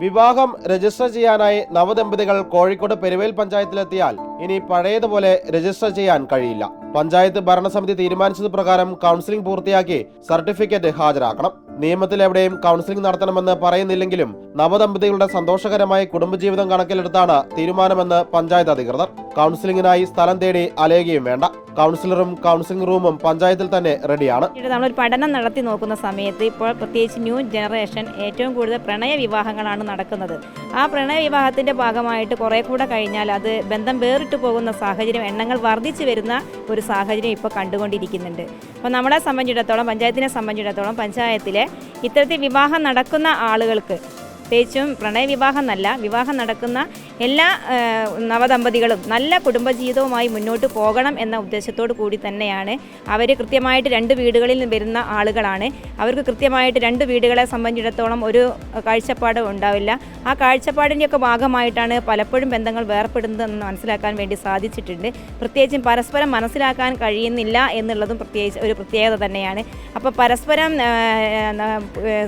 വിവാഹം രജിസ്റ്റർ ചെയ്യാനായി നവദമ്പതികൾ കോഴിക്കോട് പെരുവേൽ പഞ്ചായത്തിലെത്തിയാൽ ഇനി പഴയതുപോലെ രജിസ്റ്റർ ചെയ്യാൻ കഴിയില്ല. പഞ്ചായത്ത് ഭരണസമിതി തീരുമാനിച്ചത് പ്രകാരം കൗൺസിലിംഗ് പൂർത്തിയാക്കി സർട്ടിഫിക്കറ്റ് ഹാജരാക്കണം. നിയമത്തിൽ എവിടെയും കൗൺസിലിംഗ് നടത്തണമെന്ന് പറയുന്നില്ലെങ്കിലും നവദമ്പതികളുടെ സന്തോഷകരമായ കുടുംബജീവിതം കണക്കിലെടുത്താണ് തീരുമാനമെന്ന് പഞ്ചായത്ത് അധികൃതർ. കൗൺസിലിംഗിനായി സ്ഥലം തേടി അലയുകയും വേണ്ട. കൗൺസിലറും കൗൺസിലിംഗ് റൂമും പഞ്ചായത്തിൽ തന്നെ റെഡിയാണ്. നമ്മൾ പഠനം നടത്തി നോക്കുന്ന സമയത്ത് ഇപ്പോൾ പ്രത്യേകിച്ച് ന്യൂ ജനറേഷൻ ഏറ്റവും കൂടുതൽ പ്രണയ വിവാഹങ്ങളാണ് നടക്കുന്നത്. ആ പ്രണയ വിവാഹത്തിന്റെ ഭാഗമായിട്ട് കുറെ കൂടെ കഴിഞ്ഞാൽ അത് ബന്ധം വേറിട്ട് പോകുന്ന സാഹചര്യം എണ്ണങ്ങൾ വർദ്ധിച്ചു വരുന്ന ഒരു സാഹചര്യം ഇപ്പോൾ കണ്ടുകൊണ്ടിരിക്കുന്നുണ്ട്. അപ്പോൾ നമ്മളെ സംബന്ധിച്ചിടത്തോളം പഞ്ചായത്തിനെ സംബന്ധിച്ചിടത്തോളം പഞ്ചായത്തിലെ ഇത്തരത്തിൽ വിവാഹം നടക്കുന്ന ആളുകൾക്ക് പ്രത്യേകിച്ചും പ്രണയവിവാഹമെന്നല്ല വിവാഹം നടക്കുന്ന എല്ലാ നവദമ്പതികളും നല്ല കുടുംബജീവിതവുമായി മുന്നോട്ട് പോകണം എന്ന ഉദ്ദേശത്തോടു കൂടി തന്നെയാണ് അവർ കൃത്യമായിട്ട് രണ്ട് വീടുകളിൽ നിന്ന് വരുന്ന ആളുകളാണ്. അവർക്ക് കൃത്യമായിട്ട് രണ്ട് വീടുകളെ സംബന്ധിച്ചിടത്തോളം ഒരു കാഴ്ചപ്പാട് ഉണ്ടാവില്ല. ആ കാഴ്ചപ്പാടിന്റെയൊക്കെ ഭാഗമായിട്ടാണ് പലപ്പോഴും ബന്ധങ്ങൾ വേർപ്പെടുന്നതെന്ന് മനസ്സിലാക്കാൻ വേണ്ടി സാധിച്ചിട്ടുണ്ട്. പ്രത്യേകിച്ചും പരസ്പരം മനസ്സിലാക്കാൻ കഴിയുന്നില്ല എന്നുള്ളതും പ്രത്യേകിച്ച് ഒരു പ്രത്യേകത തന്നെയാണ്. അപ്പോൾ പരസ്പരം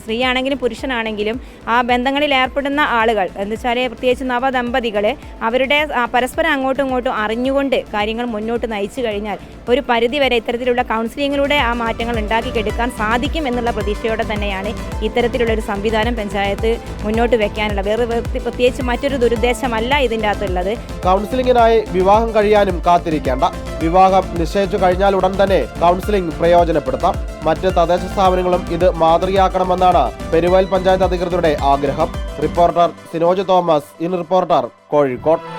സ്ത്രീയാണെങ്കിലും പുരുഷനാണെങ്കിലും ആ ബന്ധങ്ങളിൽ ഏർപ്പെടുന്ന ആളുകൾ എന്ന് വെച്ചാൽ പ്രത്യേകിച്ച് നവദമ്പതികൾ അവരുടെ പരസ്പരം അങ്ങോട്ടും ഇങ്ങോട്ടും അറിഞ്ഞുകൊണ്ട് കാര്യങ്ങൾ മുന്നോട്ട് നയിച്ചു കഴിഞ്ഞാൽ ഒരു പരിധി വരെ ഇത്തരത്തിലുള്ള കൗൺസിലിങ്ങിലൂടെ ആ മാറ്റങ്ങൾ ഉണ്ടാക്കിക്കെടുക്കാൻ സാധിക്കും എന്നുള്ള പ്രതീക്ഷയോടെ തന്നെയാണ് ഇത്തരത്തിലുള്ള ഒരു സംവിധാനം പഞ്ചായത്ത് മുന്നോട്ട് വെക്കാനുള്ള വേറെ പ്രത്യേകിച്ച് മറ്റൊരു ദുരുദ്ദേശമല്ല ഇതിന്റെ അകത്തുള്ളത് കൗൺസിലിങ്ങിനായി വിവാഹം കഴിയാനും കാത്തിരിക്കേണ്ട. വിവാഹം നിശ്ചയിച്ചു കഴിഞ്ഞാൽ ഉടൻ തന്നെ കൗൺസിലിംഗ് പ്രയോജനപ്പെടുത്താം. മറ്റ് തദ്ദേശ സ്ഥാപനങ്ങളും ഇത് മാതൃകയാക്കണമെന്നാണ് പെരുവയൽ പഞ്ചായത്ത് അധികൃതരുടെ ആഗ്രഹം. Reporter Sinoj Thomas in reporter Kozhikode.